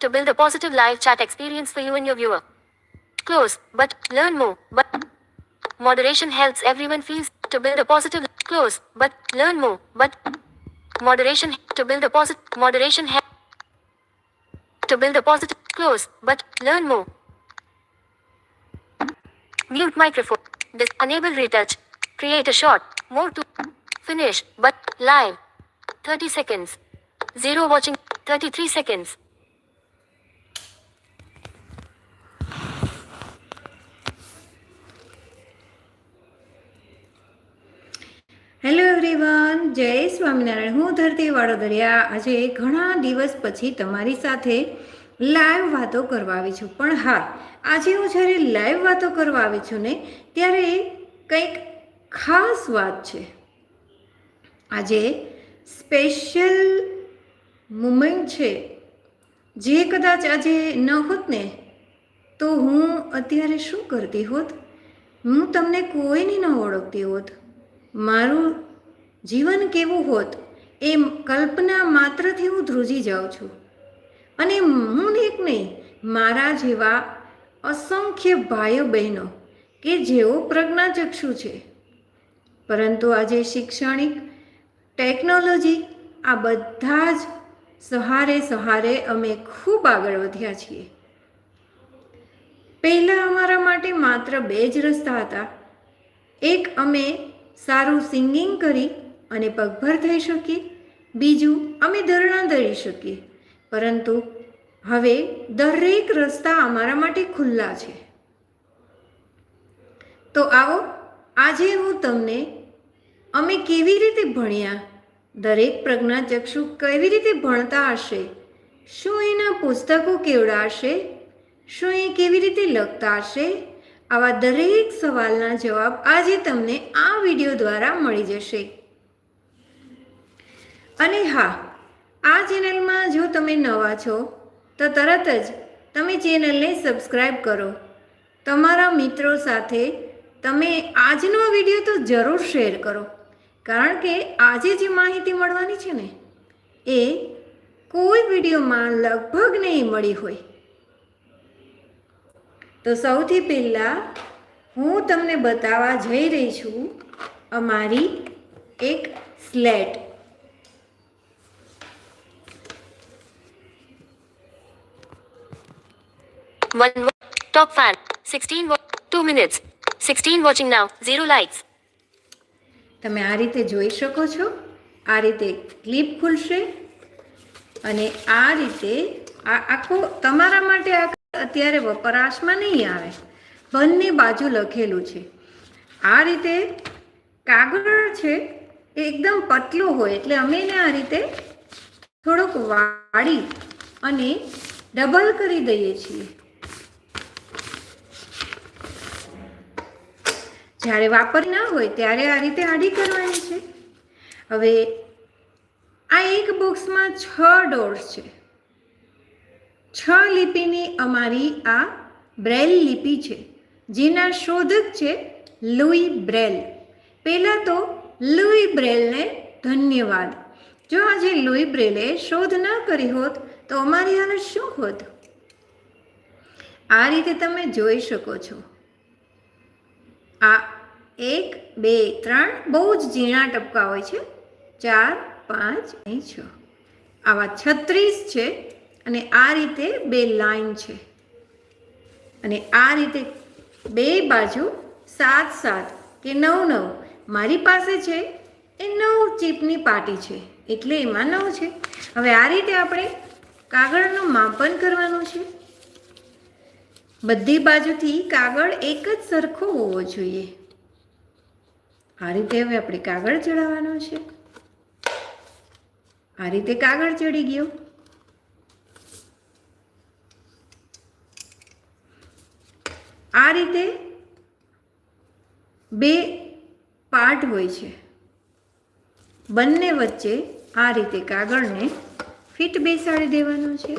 to build a positive live chat experience for you and your viewer. Close, but learn more. But moderation helps everyone feels to build a positive close, but learn more. But moderation to build a positive moderation help to build a positive close, but learn more. Mute microphone. Dis- enable retouch. Create a shot. More to finish, but live. 30 seconds. Zero watching. 33 seconds. Hello everyone જય સ્વામિનારાયણ. હું ધરતી વાડોદરિયા. આજે ઘણા દિવસ પછી તમારી સાથે live વાતો કરવા આવી છું. પણ હા, આજે હું જ્યારે લાઈવ વાતો કરવા આવી છું ને, ત્યારે કંઈક ખાસ વાત છે. આજે સ્પેશિયલ મુમેન્ટ છે. જે કદાચ આજે ન હોત ને, તો હું અત્યારે શું કરતી હોત? હું તમને કોઈને ન ઓળખતી હોત. મારું જીવન કેવું હોત એ કલ્પના માત્રથી હું ધ્રુજી જાઉં છું. અને હું એક નહીં, મારા જેવા અસંખ્ય ભાઈઓ બહેનો કે જેઓ પ્રજ્ઞાચક્ષુ છે. પરંતુ આજે શૈક્ષણિક ટેકનોલોજી આ બધા જ સહારે સહારે અમે ખૂબ આગળ વધ્યા છીએ. પહેલાં અમારા માટે માત્ર બે જ રસ્તા હતા. એક, અમે સારું સિંગિંગ કરી અને પગભર થઈ શકીએ બીજું અમે ધરણા ધરી શકીએ. પરંતુ હવે દરેક રસ્તા અમારા માટે ખુલ્લા છે. તો આવો, આજે હું તમને અમે કેવી રીતે ભણ્યા, દરેક પ્રજ્ઞાચક્ષુ કેવી રીતે ભણતા હશે, શું એના પુસ્તકો કેવડા હશે, શું એ કેવી રીતે લખતા હશે, આવા દરેક સવાલના જવાબ આજે તમને આ વીડિયો દ્વારા મળી જશે. અને હા, આ ચેનલમાં જો તમે નવા છો, તો તરત જ તમે ચેનલને સબસ્ક્રાઈબ કરો. તમારા મિત્રો સાથે તમે આજનો વીડિયો તો જરૂર શેર કરો, કારણ કે આજે જે માહિતી મળવાની છે ને, એ કોઈ વિડીયોમાં લગભગ નહીં મળી હોય. તો સૌથી પહેલાં હું તમને બતાવવા જઈ રહી છું અમારી એક slate. One top fan. 16 wa- 2 minutes. 16 watching now. Zero likes. તમે આ રીતે જોઈ શકો છો આ રીતે ક્લિપ ખુલશે અને આ રીતે આ આખો તમારા માટે આ અત્યારે વપરાશમાં નહીં આવે બંને બાજુ લખેલું છે આ રીતે કાગળ છે એ એકદમ પતલો હોય એટલે અમે એને આ રીતે થોડોક વાળી અને ડબલ કરી દઈએ છીએ જ્યારે વાપર ના હોય ત્યારે આ રીતે આડી કરવાની છે. હવે આ એક બોક્સમાં છ ડોર્સ છે. છ લિપિની અમારી આ બ્રેલ લિપિ છે, જેના શોધક છે લુઈ બ્રેલ. પહેલાં તો લુઈ બ્રેલને ધન્યવાદ. જો આજે લુઈ બ્રેલે શોધ ન કરી હોત, તો અમારી હાલત શું હોત? આ રીતે તમે જોઈ શકો છો. આ એક, બે, ત્રણ બહુ જ ઝીણા ટપકા હોય છે. ચાર, પાંચ, અને છ. આવા છત્રીસ છે અને આ રીતે બે લાઈન છે. અને આ રીતે બે બાજુ સાત સાત કે નવ નવ. મારી પાસે છે એ નવ ચીપની પાટી છે. એટલે એમાં નવ છે. હવે આ રીતે આપણે કાગળનું માપન કરવાનું છે. બધી બાજુથી કાગળ એક જ સરખો હોવો જોઈએ. આ રીતે હવે આપણે કાગળ ચડાવવાનો છે. આ રીતે કાગળ ચડી ગયો. આ રીતે બે પાર્ટ હોય છે. બંને વચ્ચે આ રીતે કાગળને ફિટ બેસાડી દેવાનો છે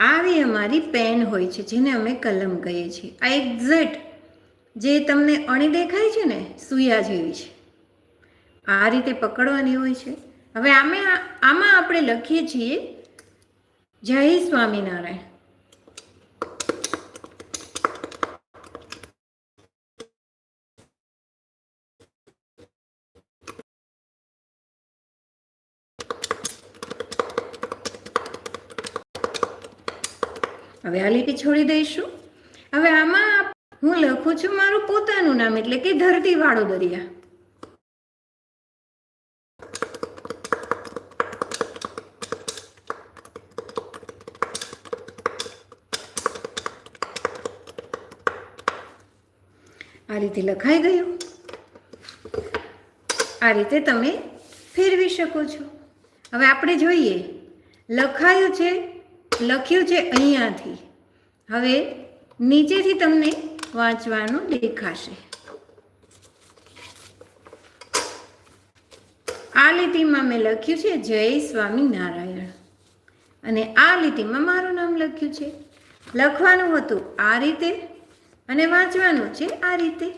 આવી અમારી પેન હોય છે, જેને અમે કલમ કહીએ છીએ. આ એક્ઝેક્ટ જે તમને અણી દેખાય છે ને, સુયા જેવી છે. આ રીતે પકડવાની હોય છે. હવે આમે આમાં આપણે લખીએ છીએ, જય સ્વામિનારાયણ. હવે આ લીટી છોડી દઈશું. હવે આમાં હું લખું છું મારું પોતાનું નામ, એટલે કે ધરતીવાળો દરિયા. આ રીતે લખાઈ ગયું. આ રીતે તમે ફેરવી શકો છો. હવે આપણે જોઈએ. લખાયું છે લખ્યું છે અહીંયાથી. હવે નીચેથી તમને વાંચવાનું દેખાશે. આ લીટીમાં મેં લખ્યું છે જય સ્વામિનારાયણ. અને આ લીટીમાં મારું નામ લખ્યું છે. લખવાનું હતું આ રીતે અને વાંચવાનું છે આ રીતે.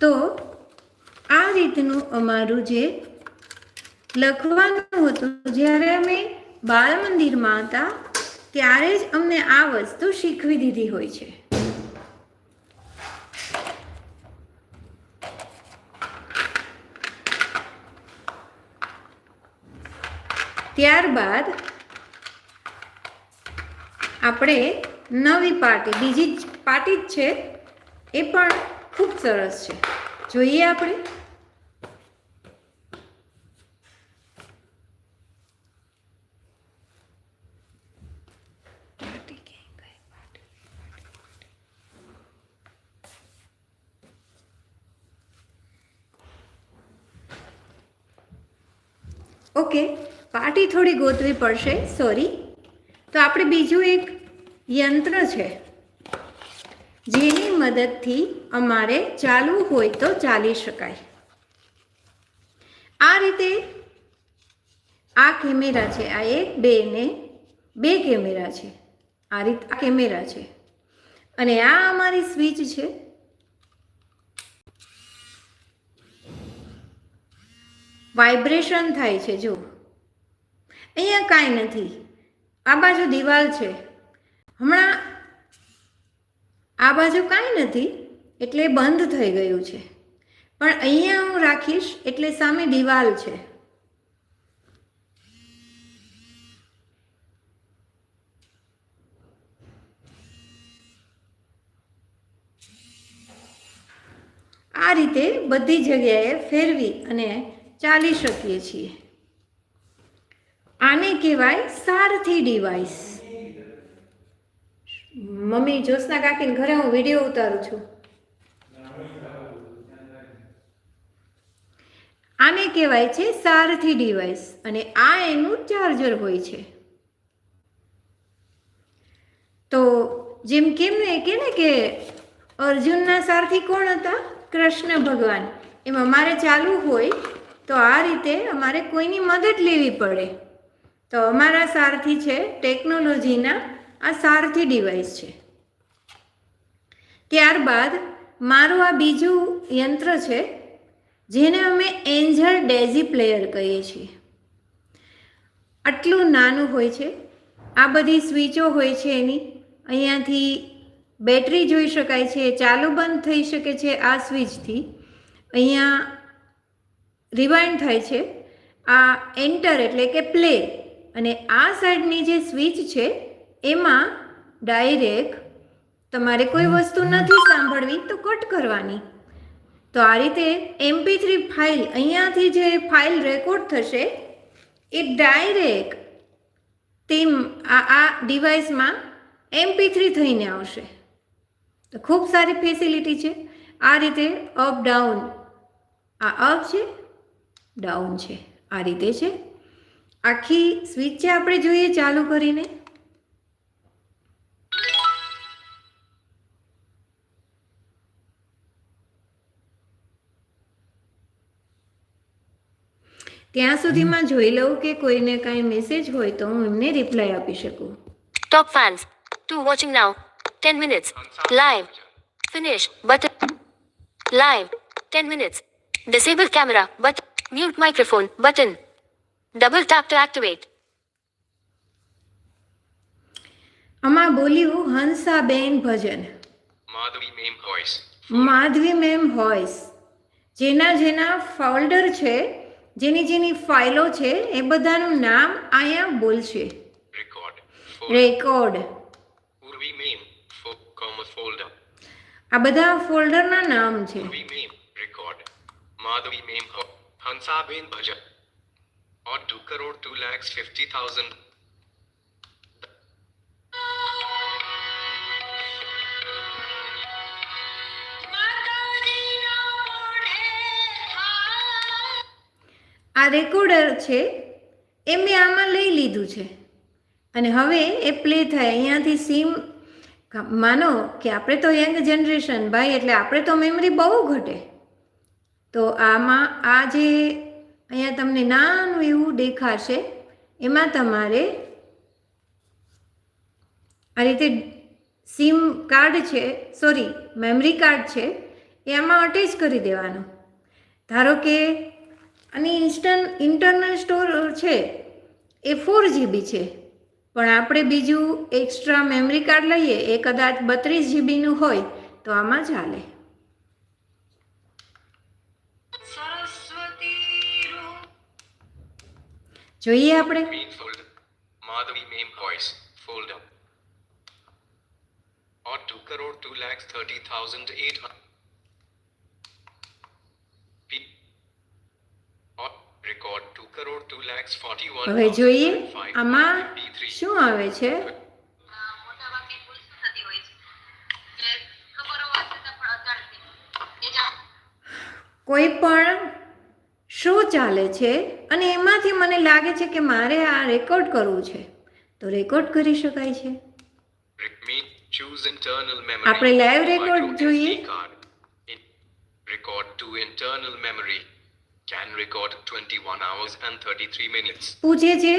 તો આ રીતનું અમારું જે લખવાનું હતું, જ્યારે અમે બાળ મંદિરમાં હતા ત્યારે જ અમને આ વસ્તુ શીખવી દીધી હોય છે. ત્યારબાદ આપણે નવી પાર્ટી, બીજી પાર્ટી જ છે, એ પણ ખૂબ સરસ છે. જોઈએ આપણે ઓકે પાર્ટી થોડી ગોતવી પડશે સોરી તો આપણે બીજું એક યંત્ર છે, જેની મદદથી અમારે ચાલવું હોય તો ચાલી શકાય. આ રીતે આ કેમેરા છે, આ એક બે ને બે કેમેરા છે, આ રીત આ કેમેરા છે. અને આ અમારી સ્વિચ છે. વાઇબ્રેશન થાય છે જો અહીંયા કાંઈ નથી. આ બાજુ દિવાલ છે. હમણાં આ બાજુ કાંઈ નથી, એટલે બંધ થઈ ગયું છે. પણ અહીંયા હું રાખીશ એટલે સામે દિવાલ છે. આ રીતે બધી જગ્યાએ ફેરવી અને ચાલી શકીએ છીએ. આને કહેવાય સારથી ડિવાઇસ મમ્મી જોશના કાકીને ઘરે હું વીડિયો ઉતારું છું. આને કહેવાય છે સારથી ડિવાઇસ અને આ એનું ચાર્જર હોય છે. તો જેમ કેમ ને કે ને કે અર્જુનના સારથી કોણ હતા? કૃષ્ણ ભગવાન. એમાં મારે ચાલવું હોય તો આ રીતે અમારે કોઈની મદદ લેવી પડે. તો અમારા સારથી છે, ટેકનોલોજીના આ સારથી ડિવાઇસ છે. ત્યારબાદ મારું આ બીજું યંત્ર છે, જેને અમે એન્જલ ડેઝી પ્લેયર કહીએ છીએ. આટલું નાનું હોય છે, આ બધી સ્વિચો હોય છે એની, અહીંયાથી બેટરી જોઈ શકાય છે, ચાલુ બંધ થઈ શકે છે આ સ્વિચથી. અહીંયા રિવાઇન્ડ થાય છે, આ એન્ટર એટલે કે પ્લે અને આ સાઈડની જે સ્વિચ છે એમાં ડાયરેક્ટ તમારે કોઈ વસ્તુ નથી સાંભળવી તો કટ કરવાની. તો આ રીતે એમપી થ્રી ફાઇલ અહીંયાથી જે ફાઇલ રેકોર્ડ થશે એ ડાયરેક્ટ તેમ આ આ ડિવાઇસમાં એમપી થ્રી થઈને આવશે. તો ખૂબ સારી ફેસિલિટી છે. આ રીતે અપ ડાઉન. આ અપ છે ડાઉન છે. આ રીતે છે. આખી સ્વિચ છે આપણે જોઈએ ચાલુ કરીને ત્યાં સુધીમાં જોઈ લઉં કે કોઈને કાંઈ મેસેજ હોય તો હું એમને રિપ્લાય આપી શકું Top fans. To watching now. 10 minutes. Live. Finish. Button. Live. 10 minutes. Disable camera. But mute microphone. Button. Double tap to activate. આમાં બોલ્યું હંસાબેન ભજન Madhavi Mame Voice. Madhavi ma'am voice જેના જેના ફોલ્ડર છે જેની જેની ફાઇલો છે એ બધાનું નામ અહીંયા બોલશે. Record Mame. Fo- comma folder. આ બધા ફોલ્ડરના નામ છે. Madhavi Mame Ho. Hansaben Bhajan. Or 2 crore 2 lakhs 50,000. આ રેકોર્ડર છે એ મેં આમાં લઈ લીધું છે. અને હવે એ પ્લે થાય. અહીંયાથી સીમ માનો કે આપણે તો યંગ જનરેશન ભાઈ એટલે આપણે તો મેમરી બહુ ઘટે. તો આમાં આ જે અહીંયા તમને નાનું એવું દેખાશે. એમાં તમારે આ રીતે સિમ કાર્ડ છે, સોરી, મેમરી કાર્ડ છે, એ આમાં અટેચ કરી દેવાનું. ધારો કે આની ઇન્સ્ટન, ઇન્ટરનલ સ્ટોર છે, એ ફોર જીબી છે. પણ આપણે બીજું એક્સ્ટ્રા મેમરી કાર્ડ લઈએ, એ કદાચ બત્રીસ જીબીનું હોય, તો આમાં ચાલે. જોઈએ આપણે. Madhavi Mame Voice. Folder. Or 2 crore 2 lakhs 30,800. P. Or record 2 crore 2 lakhs 41. હવે જોઈએ આમાં શું આવે છે કોઈ પણ શો ચાલે છે અને એમાંથી મને લાગે છે કે મારે આ રેકોર્ડ કરવું છે તો રેકોર્ડ કરી શકાય છે. આપણે લાઈવ રેકોર્ડ જોઈએ. Record to internal memory can record memory. Can 21 hours and 33 minutes. પૂછે છે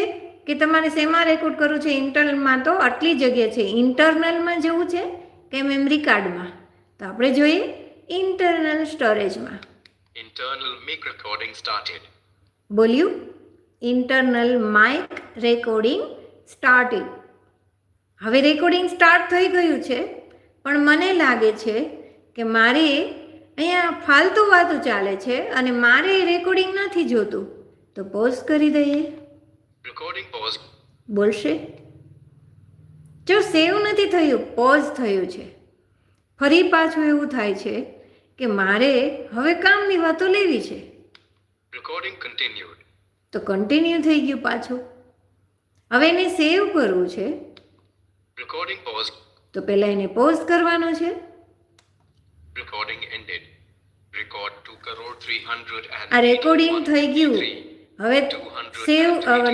કે તમારે શેમાં રેકોર્ડ કરવું છે ઇન્ટરનલમાં તો આટલી જગ્યા છે ઇન્ટરનલમાં જવું છે કે મેમરી કાર્ડમાં તો આપણે જોઈએ ઇન્ટરનલ સ્ટોરેજમાં Internal mic recording started. બોલ્યું ઇન્ટરનલ માઇક રેકોર્ડિંગ સ્ટાર્ટિંગ હવે રેકોર્ડિંગ સ્ટાર્ટ થઈ ગયું છે પણ મને લાગે છે કે મારે અહીંયા ફાલતુ વાતો ચાલે છે અને મારે રેકોર્ડિંગ નથી જોતું. તો પોઝ કરી દઈએ. રેકોર્ડિંગ પોઝ બોલશે? જો સેવ નથી થયું પોઝ થયું છે. ફરી પાછું એવું થાય છે કે મારે હવે કામની વાતો લેવી છે Recording continued. તો કન્ટિન્યુ થઈ ગયું પાછું હવે એને સેવ કરવું છે Recording pause. તો પહેલાં એને પોઝ કરવાનો છે Recording ended. Record 2 crore 300 and આ રેકોર્ડિંગ થઈ ગયું હવે સેવ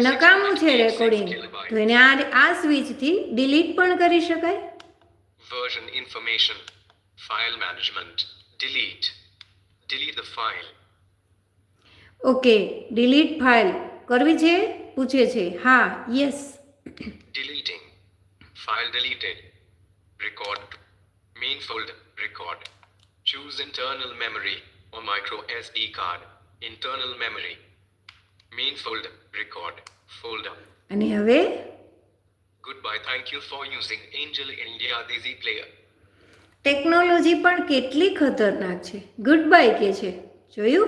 નકામું છે રેકોર્ડિંગ તો એને આ આ સ્વિચથી ડિલીટ પણ કરી શકાય Version information. File management. Delete. Delete the file. Okay delete file કરવી છે પૂછે છે હા yes Deleting. File deleted. Record. Main folder. Record. Choose internal memory or micro SD card. Internal memory. Main folder. Record. Folder. અને હવે Goodbye. Thank you for using Angel India Dizzy Player. Technology પણ કેટલી ખતરનાક છે. Good bye કે છે. જોયું?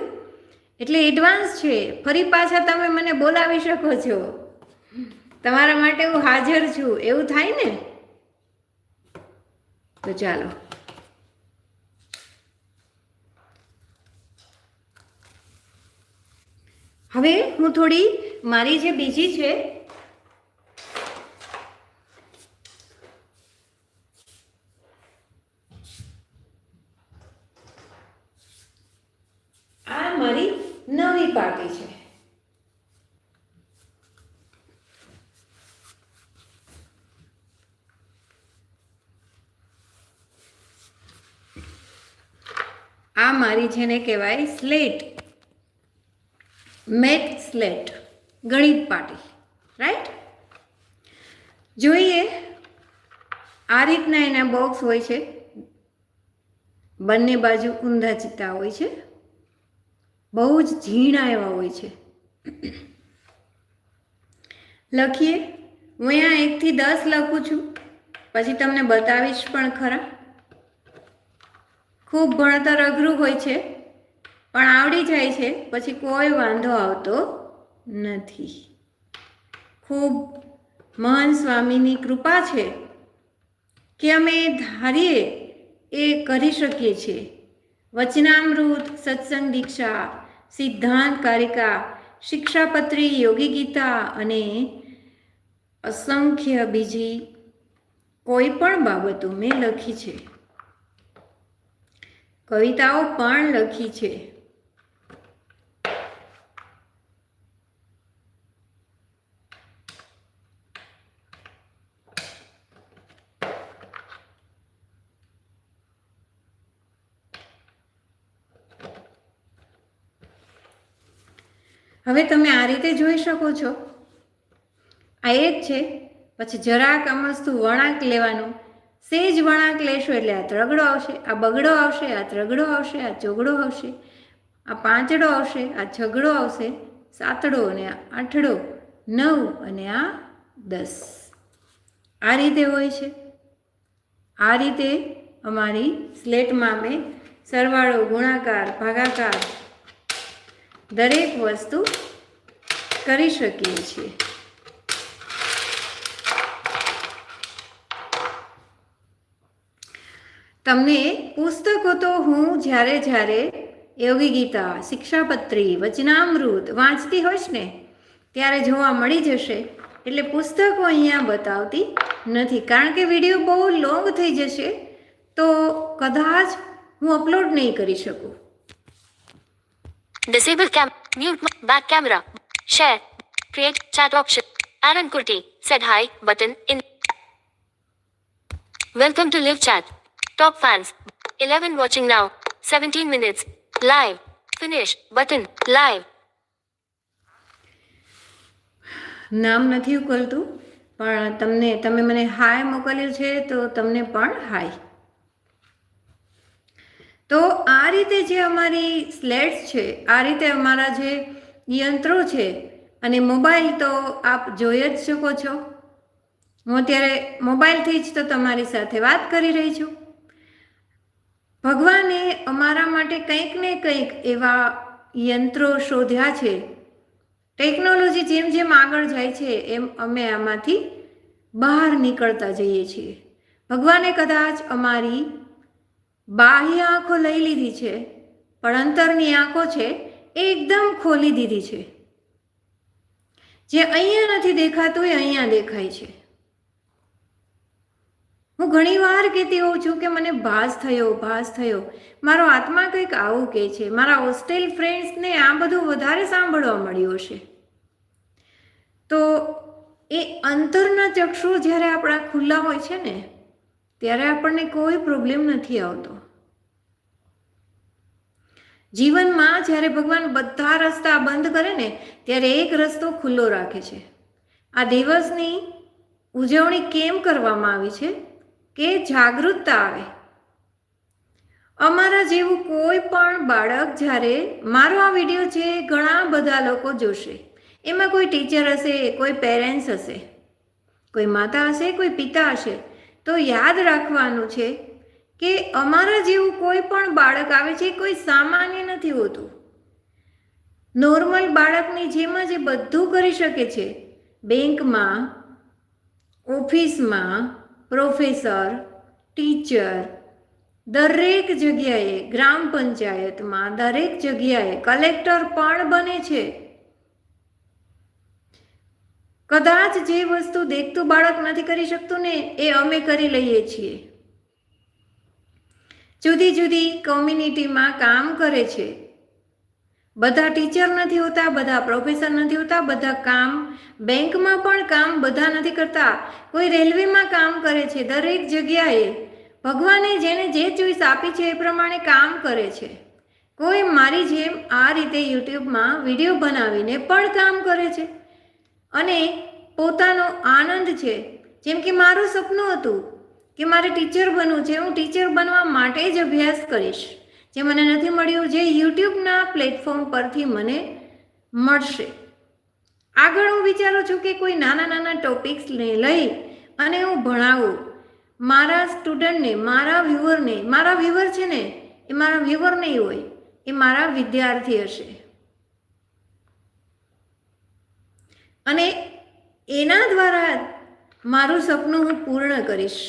એટલે એડવાન્સ છે. ફરી પાછા તમે મને બોલાવી શકો છો. તમારા માટે હું હાજર છું. એવું થાય ને? તો ચાલો. હવે હું થોડી મારી જે બીજી છે આ મારી નવી પાર્ટી છે. આ મારી જેને કહેવાય સ્લેટ. Math slate. ગણિત પાટી રાઈટ જોઈએ આ રીતના એના બોક્સ હોય છે. બંને બાજુ ઊંધા ચિત્તા હોય છે. બહુ જ ઝીણા એવા હોય છે. લખીએ, હું અહીંયા એકથી દસ લખું છું, પછી તમને બતાવીશ પણ ખરા. ખૂબ ભણતર અઘરું હોય છે, પણ આવડી જાય છે, પછી કોઈ વાંધો આવતો નથી. ખૂબ મહાન સ્વામીની કૃપા છે કે અમે ધારીએ એ કરી શકીએ છીએ. વચનામૃત, સત્સંગ દીક્ષા સિદ્ધાંત કારિકા શિક્ષાપત્રી, યોગી ગીતા અને અસંખ્ય બીજી કોઈ પણ બાબતો મેં લખી છે. કવિતાઓ પણ લખી છે. હવે તમે આ રીતે જોઈ શકો છો. આ એક છે, પછી જરાક અમસ્તું વળાંક લેવાનું. સેજ વળાંક લેશો એટલે આ ત્રગડો આવશે, આ બગડો આવશે, આ ત્રગડો આવશે, આ ચોગડો આવશે, આ પાંચડો આવશે, આ છગડો આવશે, સાતડો અને આ આઠડો, નવ અને આ દસ. આ રીતે હોય છે. આ રીતે અમારી સ્લેટમાં અમે સરવાળો, ગુણાકાર, ભાગાકાર દરેક વસ્તુ કરી શકીએ છીએ. તમને પુસ્તકો તો હું જ્યારે જ્યારે યોગી ગીતા, શિક્ષાપત્રી, વચનામૃત વાંચતી હોઈશ ને, ત્યારે જોવા મળી જશે. એટલે પુસ્તકો અહીંયા બતાવતી નથી. કારણ કે વીડિયો બહુ લોંગ થઈ જશે, તો કદાચ હું અપલોડ નહીં કરી શકું. Disable. Mute back camera. Share. Create chat option. Aaron Kurti said hi button in. Welcome to live chat. Top fans. 11 watching now. 17 minutes. Live. Finish button. Live. નામ નથી ઉકલતું પણ તમને તમે મને હાય મોકલ્યું છે તો તમને પણ હાય તો આ રીતે જે અમારી સ્લેટ્સ છે, આ રીતે અમારા જે યંત્રો છે અને મોબાઈલ તો આપ જોઈ જ શકો છો. હું અત્યારે મોબાઈલથી જ તો તમારી સાથે વાત કરી રહી છું. ભગવાને અમારા માટે કંઈક ને કંઈક એવા યંત્રો શોધ્યા છે. ટેકનોલોજી જેમ જેમ આગળ જાય છે, એમ અમે આમાંથી બહાર નીકળતા જઈએ છીએ. ભગવાને કદાચ અમારી બાહ્ય આંખો લઈ લીધી છે, પણ અંતરની આંખો છે એ એકદમ ખોલી દીધી છે. જે અહીંયા નથી દેખાતું એ અહીંયા દેખાય છે. હું ઘણીવાર કહેતી હોઉં છું કે મને ભાસ થયો ભાસ થયો. મારો આત્મા કંઈક આવું કહે છે. મારા હોસ્ટેલ ફ્રેન્ડ્સને આ બધું વધારે સાંભળવા મળ્યું હશે. તો એ અંતરના ચક્ષુ જ્યારે આપણા ખુલ્લા હોય છે ને ત્યારે આપણને કોઈ પ્રોબ્લેમ નથી આવતો. જીવનમાં જ્યારે ભગવાન બધા રસ્તા બંધ કરે ને, ત્યારે એક રસ્તો ખુલ્લો રાખે છે. આ દિવસની ઉજવણી કેમ કરવામાં આવી છે? કે જાગૃતતા આવે. અમારા જેવું કોઈ પણ બાળક જ્યારે, મારો આ વીડિયો છે ઘણા બધા લોકો જોશે. એમાં કોઈ ટીચર હશે, કોઈ પેરેન્ટ્સ હશે. કોઈ માતા હશે, કોઈ પિતા હશે. તો યાદ રાખવાનું છે કે અમારા જેવું કોઈ પણ બાળક આવે છે કોઈ સામાન્ય નથી હોતું. નોર્મલ બાળકની જેમ જ એ બધું કરી શકે છે. બેંકમાં, ઓફિસમાં, પ્રોફેસર, ટીચર, દરેક જગ્યાએ, ગ્રામ પંચાયતમાં, દરેક જગ્યાએ કલેક્ટર પણ બને છે. કદાચ જે વસ્તુ દેખતું બાળક નથી કરી શકતું ને, એ અમે કરી લઈએ છીએ. જુદી જુદી કોમ્યુનિટીમાં કામ કરે છે. બધા ટીચર નથી હોતા, બધા પ્રોફેસર નથી હોતા, બધા કામ બેંકમાં પણ કામ બધા નથી કરતા. કોઈ રેલવેમાં કામ કરે છે, દરેક જગ્યાએ. ભગવાને જેને જે ચોઈસ આપી છે એ પ્રમાણે કામ કરે છે. કોઈ મારી જેમ આ રીતે યુટ્યુબમાં વીડિયો બનાવીને પણ કામ કરે છે. અને પોતાનો આનંદ છે. જેમ કે મારું સપનું હતું કે મારે ટીચર બનવું છે. હું ટીચર બનવા માટે જ અભ્યાસ કરીશ. જે મને નથી મળ્યું, જે યુટ્યુબના પ્લેટફોર્મ પરથી મને મળશે. આગળ હું વિચારું છું કે કોઈ નાના નાના ટોપિક્સને લઈ અને હું ભણાવું. મારા સ્ટુડન્ટને, મારા વ્યુઅરને, મારા વ્યુઅર છે ને, એ મારા વ્યુઅર નહીં હોય, એ મારા વિદ્યાર્થી હશે. અને એના દ્વારા મારું સપનું હું પૂર્ણ કરીશ.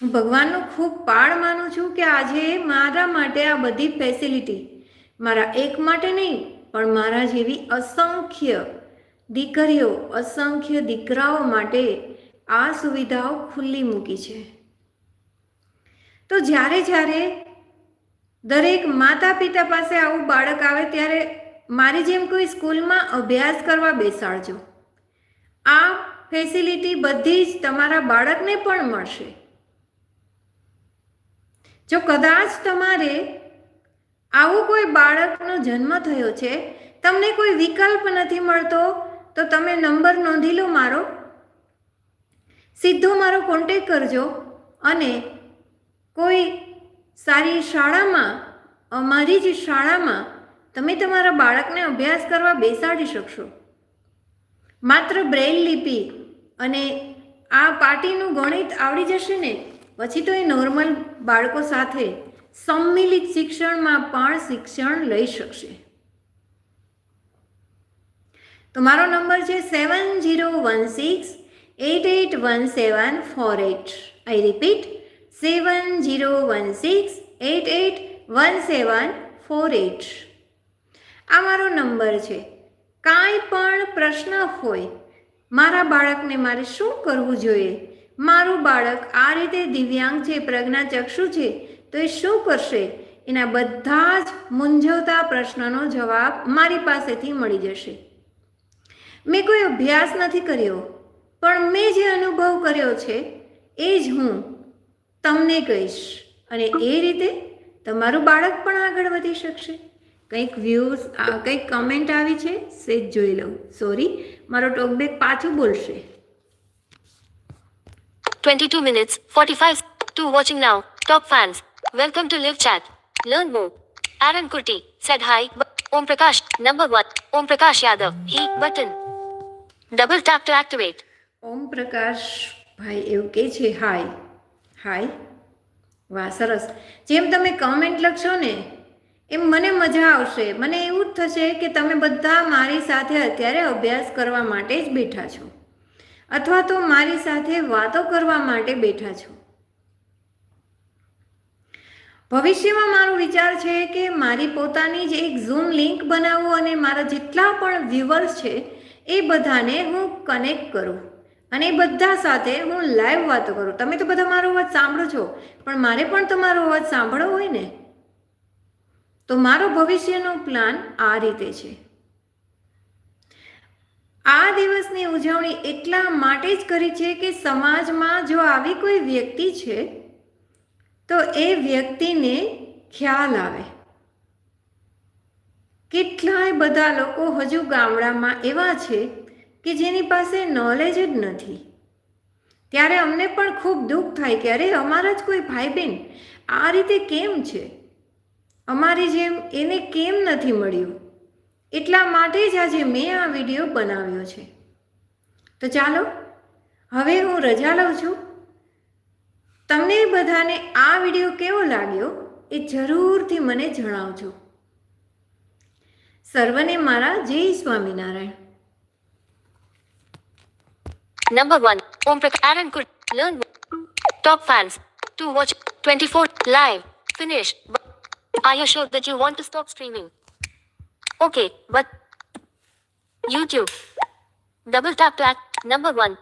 હું ભગવાનનો ખૂબ પાળ માનું છું કે આજે મારા માટે આ બધી ફેસિલિટી મારા એક માટે નહીં, પણ મારા જેવી અસંખ્ય દીકરીઓ, અસંખ્ય દીકરાઓ માટે આ સુવિધાઓ ખુલ્લી મૂકી છે. તો જ્યારે જ્યારે દરેક માતા પિતા પાસે આવું બાળક આવે ત્યારે મારી જેમ કોઈ સ્કૂલમાં અભ્યાસ કરવા બેસાડજો. આ ફેસિલિટી બધી જ તમારા બાળકને પણ મળશે. જો કદાચ તમારે આવું કોઈ બાળકનો જન્મ થયો છે, તમને કોઈ વિકલ્પ નથી મળતો, તો તમે નંબર નોંધી લો મારો. સીધો મારો કોન્ટેક કરજો અને કોઈ સારી શાળામાં, અમારી જ શાળામાં તમે તમારા બાળકને અભ્યાસ કરવા બેસાડી શકશો. માત્ર બ્રેઇલ લિપિ અને આ પાટીનું ગણિત આવડી જશે ને? પછી તો એ નોર્મલ બાળકો સાથે સંમિલિત શિક્ષણમાં પણ શિક્ષણ લઈ શકશે. તો મારો નંબર છે seven zero one six eight eight one seven four eight. I repeat, seven zero one six eight eight one seven four eight. આ મારો નંબર છે. કાંઈ પણ પ્રશ્ન હોય, મારા બાળકને મારે શું કરવું જોઈએ? મારું બાળક આ રીતે દિવ્યાંગ છે પ્રજ્ઞાચક્ષુ છે, તો એ શું કરશે? એના બધા જ મૂંઝવતા પ્રશ્નનો જવાબ મારી પાસેથી મળી જશે. મેં કોઈ અભ્યાસ નથી કર્યો, પણ મેં જે અનુભવ કર્યો છે, એ જ હું તમને કહીશ. અને એ રીતે તમારું બાળક પણ આગળ વધી શકશે. કંઈક વ્યૂઝ કંઈક કમેન્ટ આવી છે સેજ જોઈ લઉં સોરી મારો ટોકબેક પાછું બોલશે 22 minutes 45 to watching now. Top fans. Welcome to Live Chat. Learn more. Aaron Kurti said hi. Om Prakash. Number 1. Om Prakash Yadav. He button. Double tap to activate. ઓમ પ્રકાશ ભાઈ એવું કહે છે હાય હાય વાહ સરસ જેમ તમે કમેન્ટ લખશો ને એમ મને મજા આવશે. મને એવું જ થશે કે તમે બધા મારી સાથે અત્યારે અભ્યાસ કરવા માટે જ બેઠા છો. અથવા તો મારી સાથે વાતો કરવા માટે બેઠા છો. ભવિષ્યમાં મારો વિચાર છે કે મારી પોતાની જ એક ઝૂમ લિંક બનાવું અને મારા જેટલા પણ વ્યુઅર્સ છે, એ બધાને હું કનેક્ટ કરું. અને એ બધા સાથે હું લાઈવ વાતો કરું. તમે તો બધા મારો અવાજ સાંભળો છો, પણ મારે પણ તમારો અવાજ સાંભળવો હોય ને? તો મારો ભવિષ્યનો પ્લાન આ રીતે છે. આ દિવસની ઉજવણી એટલા માટે જ કરી છે કે સમાજમાં જો આવી કોઈ વ્યક્તિ છે, તો એ વ્યક્તિને ખ્યાલ આવે. કેટલાય બધા લોકો હજુ ગામડામાં એવા છે કે જેની પાસે નોલેજ જ નથી. ત્યારે અમને પણ ખૂબ દુઃખ થાય કે અરે અમારા જ કોઈ ભાઈ બહેન આ રીતે કેમ છે? અમારી જેમ એને કેમ નથી મળ્યું એટલા માટે જ આજે મેં આ વીડિયો બનાવ્યો છે તો ચાલો, હવે હું રજા લઉં છું તમને બધાને આ વીડિયો કેવો લાગ્યો એ જરૂરથી મને જણાવજો સર્વને મારા જય Swaminarayan Number 1. Om Prakash. Aaron Kurti. Learn. Top fans. To watch 24 live. Finish. Are you sure that you want to stop streaming? Okay, but YouTube. Double tap to act. Number 1.